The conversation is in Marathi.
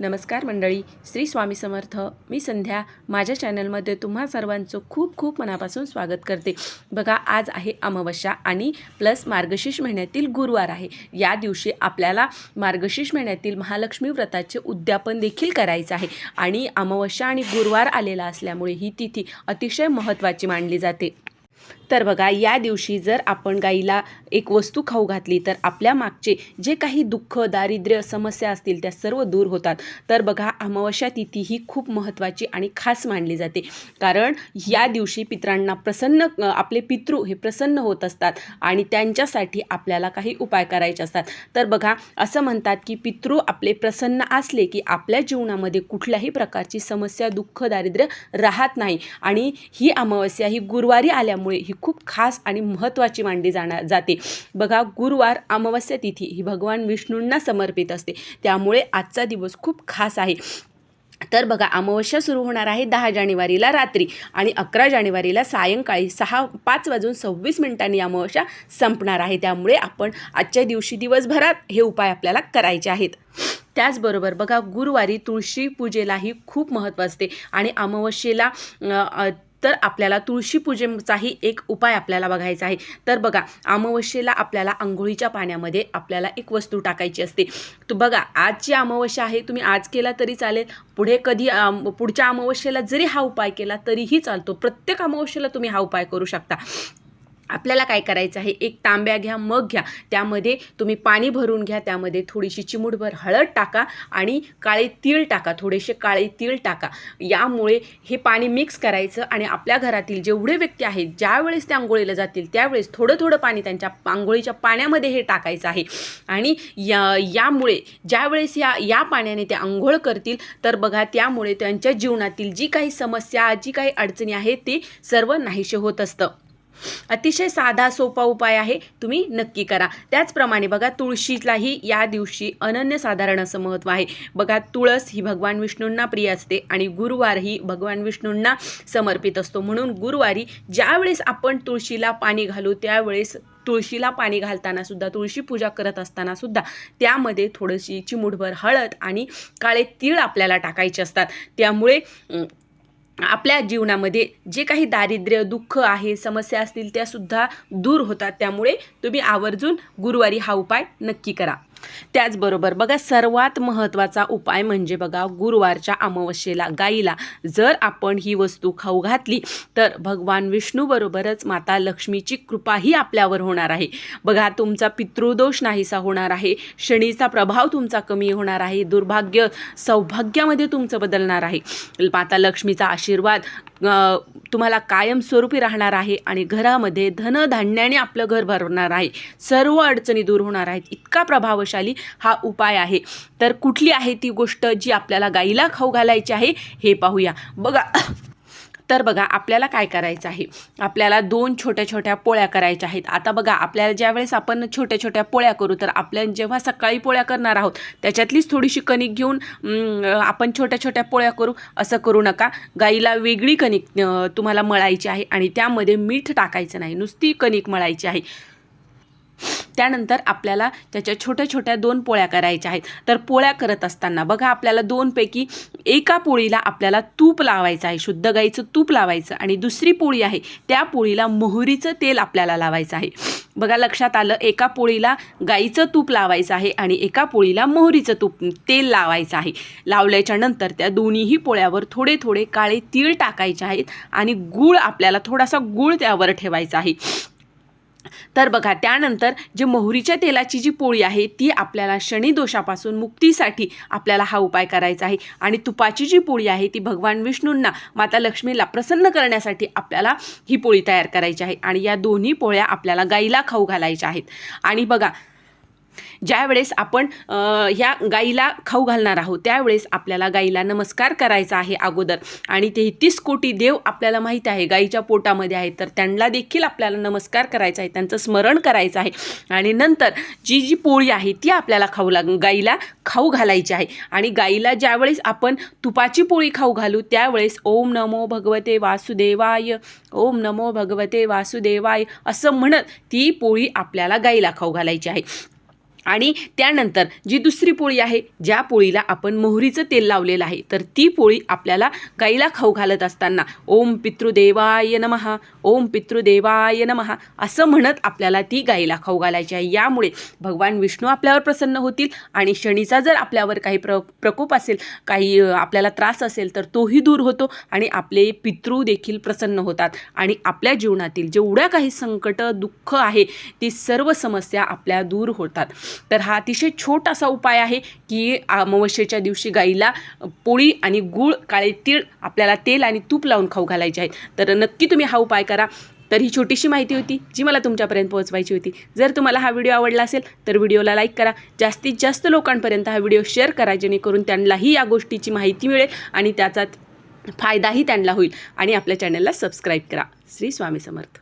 नमस्कार मंडळी श्री स्वामी समर्थ. मी संध्या. माझ्या चॅनलमध्ये तुम्हा सर्वांचं खूप खूप मनापासून स्वागत करते. बघा आज आहे अमावस्या आणि प्लस मार्गशीर्ष महिन्यातील गुरुवार आहे. या दिवशी आपल्याला मार्गशीर्ष महिन्यातील महालक्ष्मी व्रताचे उद्यापन देखील करायचं आहे. आणि अमावस्या आणि गुरुवार आलेला असल्यामुळे ही तिथी अतिशय महत्त्वाची मानली जाते. तर बघा या दिवशी जर आपण गाईला एक वस्तू खाऊ घातली तर आपल्या मागचे जे काही दुःख दारिद्र्य समस्या असतील त्या सर्व दूर होतात. तर बघा अमावस्या तिथी ही खूप महत्त्वाची आणि खास मानली जाते. कारण या दिवशी पित्रांना प्रसन्न आपले पितृ हे प्रसन्न होत असतात आणि त्यांच्यासाठी आपल्याला काही उपाय करायचे असतात. तर बघा असं म्हणतात की पितृ आपले प्रसन्न असले की आपल्या जीवनामध्ये कुठल्याही प्रकारची समस्या दुःख दारिद्र्य राहत नाही. आणि ही अमावस्या ही गुरुवारी आल्यामुळे ही खूप खास आणि महत्त्वाची मानली जाणार जाते. बघा गुरुवार अमावस्या तिथी ही भगवान विष्णूंना समर्पित असते. त्यामुळे आजचा दिवस खूप खास आहे. तर बघा अमावस्या सुरू होणार आहे दहा जानेवारीला रात्री आणि अकरा जानेवारीला सायंकाळी सहा पाच वाजून सव्वीस मिनिटांनी अमावस्या संपणार आहे. त्यामुळे आपण आजच्या दिवशी दिवसभरात हे उपाय आपल्याला करायचे आहेत. त्याचबरोबर बघा गुरुवारी तुळशी पूजेलाही खूप महत्त्व असते आणि अमावस्येला तर आपल्याला तुळशी पूजेचाही एक उपाय आपल्याला बघायचा आहे. तर बघा अमावस्येला आपल्याला आंघोळीच्या पाण्यामध्ये आपल्याला एक वस्तू टाकायची असते. तर बघा आजची अमावस्या आहे तुम्ही आज केला तरी चालेल. पुढे कधी पुढच्या अमावस्येला जरी हा उपाय केला तरीही चालतो. प्रत्येक अमावस्येला तुम्ही हा उपाय करू शकता. आपल्याला काय करायचं आहे? एक तांब्या घ्या मग घ्या. त्यामध्ये तुम्ही पाणी भरून घ्या. त्यामध्ये थोडीशी चिमूटभर हळद टाका आणि काळे तीळ टाका. थोडेसे काळे तीळ टाका. यामुळे हे पाणी मिक्स करायचं आणि आपल्या घरातील जेवढे व्यक्ती आहेत ज्यावेळेस ते आंघोळीला जातील त्यावेळेस थोडं थोडं पाणी त्यांच्या आंघोळीच्या पाण्यामध्ये हे टाकायचं आहे. आणि या यामुळे ज्यावेळेस या या पाण्याने ते आंघोळ करतील तर बघा त्यामुळे त्यांच्या जीवनातील जी काही समस्या जी काही अडचणी आहेत ते सर्व नाहीसे होत असतं. अतिशय साधा सोपा उपाय आहे. तुम्ही नक्की करा. त्याचप्रमाणे बघा तुळशीलाही या दिवशी अनन्यसाधारण असं महत्त्व आहे. बघा तुळस ही भगवान विष्णूंना प्रिय असते आणि गुरुवार ही भगवान विष्णूंना समर्पित असतो. म्हणून गुरुवारी ज्यावेळेस आपण तुळशीला पाणी घालू त्यावेळेस तुळशीला पाणी घालताना सुद्धा तुळशी पूजा करत असताना सुद्धा त्यामध्ये थोडीशी चिमुटभर हळद आणि काळे तीळ आपल्याला टाकायचे असतात. त्यामुळे आपल्या जीवनामध्ये जे काही दारिद्र्य दुःख आहे समस्या असतील त्यासुद्धा दूर होतात. त्यामुळे तुम्ही आवर्जून गुरुवारी हा उपाय नक्की करा. त्याचबरोबर बघा सर्वात महत्त्वाचा उपाय म्हणजे बघा गुरुवारच्या अमावस्येला गाईला जर आपण ही वस्तू खाऊ घातली तर भगवान विष्णूबरोबरच माता लक्ष्मीची कृपाही आपल्यावर होणार आहे. बघा तुमचा पितृदोष नाहीसा होणार आहे शनीचा प्रभाव तुमचा कमी होणार आहे दुर्भाग्य सौभाग्यामध्ये तुमचं बदलणार आहे. माता लक्ष्मीचा आशीर्वाद तुम्हाला कायमस्वरूपी राहणार आहे आणि घरामध्ये धनधान्याने आपलं घर भरणार आहे. सर्व अडचणी दूर होणार आहेत. इतका प्रभावशाली हा उपाय आहे. तर कुठली आहे ती गोष्ट जी आपल्याला गाईला खाऊ घालायची आहे हे पाहूया. बघा. तर बघा आपल्याला काय करायचं आहे? आपल्याला दोन छोट्या छोट्या पोळ्या करायच्या आहेत. आता बघा आपल्याला ज्यावेळेस आपण छोट्या छोट्या पोळ्या करू तर आपल्या जेव्हा सकाळी पोळ्या करणार आहोत त्याच्यातलीच थोडीशी कणिक घेऊन आपण छोट्या छोट्या पोळ्या करू. असं करू नका. गाईला वेगळी कणिक तुम्हाला मळायची आहे आणि त्यामध्ये मीठ टाकायचं नाही. नुसती कणिक मळायची आहे. त्यानंतर आपल्याला त्याच्या छोट्या छोट्या दोन पोळ्या करायच्या आहेत. तर पोळ्या करत असताना बघा आपल्याला दोनपैकी एका पोळीला आपल्याला तूप लावायचं आहे शुद्ध गाईचं तूप लावायचं आणि दुसरी पोळी आहे त्या पोळीला मोहरीचं तेल आपल्याला लावायचं आहे. बघा लक्षात आलं एका पोळीला गाईचं तूप लावायचं आहे आणि एका पोळीला मोहरीचं तूप तेल लावायचं आहे. लावल्याच्या नंतर त्या दोन्हीही पोळ्यावर थोडे थोडे काळे तीळ टाकायचे आहेत आणि गूळ आपल्याला थोडासा गूळ त्यावर ठेवायचा आहे. तर बघा त्यानंतर जे मोहरीच्या तेलाची जी पोळी आहे ती आपल्याला शनिदोषापासून मुक्तीसाठी आपल्याला हा उपाय करायचा आहे. आणि तुपाची जी पोळी आहे ती भगवान विष्णूंना माता लक्ष्मीला प्रसन्न करण्यासाठी आपल्याला ही पोळी तयार करायची आहे. आणि या दोन्ही पोळ्या आपल्याला गाईला खाऊ घालायच्या आहेत. आणि बघा ज्यावेळेस आपण ह्या गाईला खाऊ घालणार आहोत त्यावेळेस आपल्याला गाईला नमस्कार करायचा आहे अगोदर. आणि तेहतीस कोटी देव आपल्याला माहीत आहे गाईच्या पोटामध्ये आहे तर त्यांना देखील आपल्याला नमस्कार करायचा आहे त्यांचं स्मरण करायचं आहे. आणि नंतर जी जी पोळी आहे ती आपल्याला खाऊ लाग गाईला खाऊ घालायची आहे. आणि गाईला ज्यावेळेस आपण तुपाची पोळी खाऊ घालू त्यावेळेस ओम नमो भगवते वासुदेवाय ओम नमो भगवते वासुदेवाय असं म्हणत ती पोळी आपल्याला गाईला खाऊ घालायची आहे. आणि त्यानंतर जी दुसरी पोळी आहे ज्या पोळीला आपण मोहरीचं तेल लावलेलं आहे तर ती पोळी आपल्याला गाईला खाऊ घालत असताना ओम पितृदेवाय नमहा ओम पितृदेवाय नमहा असं म्हणत आपल्याला ती गाईला खाऊ घालायची आहे. यामुळे भगवान विष्णू आपल्यावर प्रसन्न होतील आणि शनीचा जर आपल्यावर काही प्र प्रकोप असेल काही आपल्याला त्रास असेल तर तोही दूर होतो आणि आपले पितृ देखील प्रसन्न होतात. आणि आपल्या जीवनातील जेवढ्या काही संकट दुःख आहे ती सर्व समस्या आपल्या दूर होतात. तर हा अतिशय छोटासा उपाय आहे की अमावस्येच्या दिवशी गाईला पोळी आणि गूळ काळे तीळ आपल्याला तेल आणि तूप लावून खाऊ घालायचे आहेत. तर नक्की तुम्ही हा उपाय करा. तर ही छोटीशी माहिती होती जी मला तुमच्यापर्यंत पोहोचवायची होती. जर तुम्हाला हा व्हिडिओ आवडला असेल तर व्हिडिओला लाईक करा. जास्तीत जास्त लोकांपर्यंत हा व्हिडिओ शेअर करा जेणेकरून त्यांनाही या गोष्टीची माहिती मिळेल आणि त्याचा फायदाही त्यांना होईल. आणि आपल्या चॅनलला सबस्क्राईब करा. श्री स्वामी समर्थ.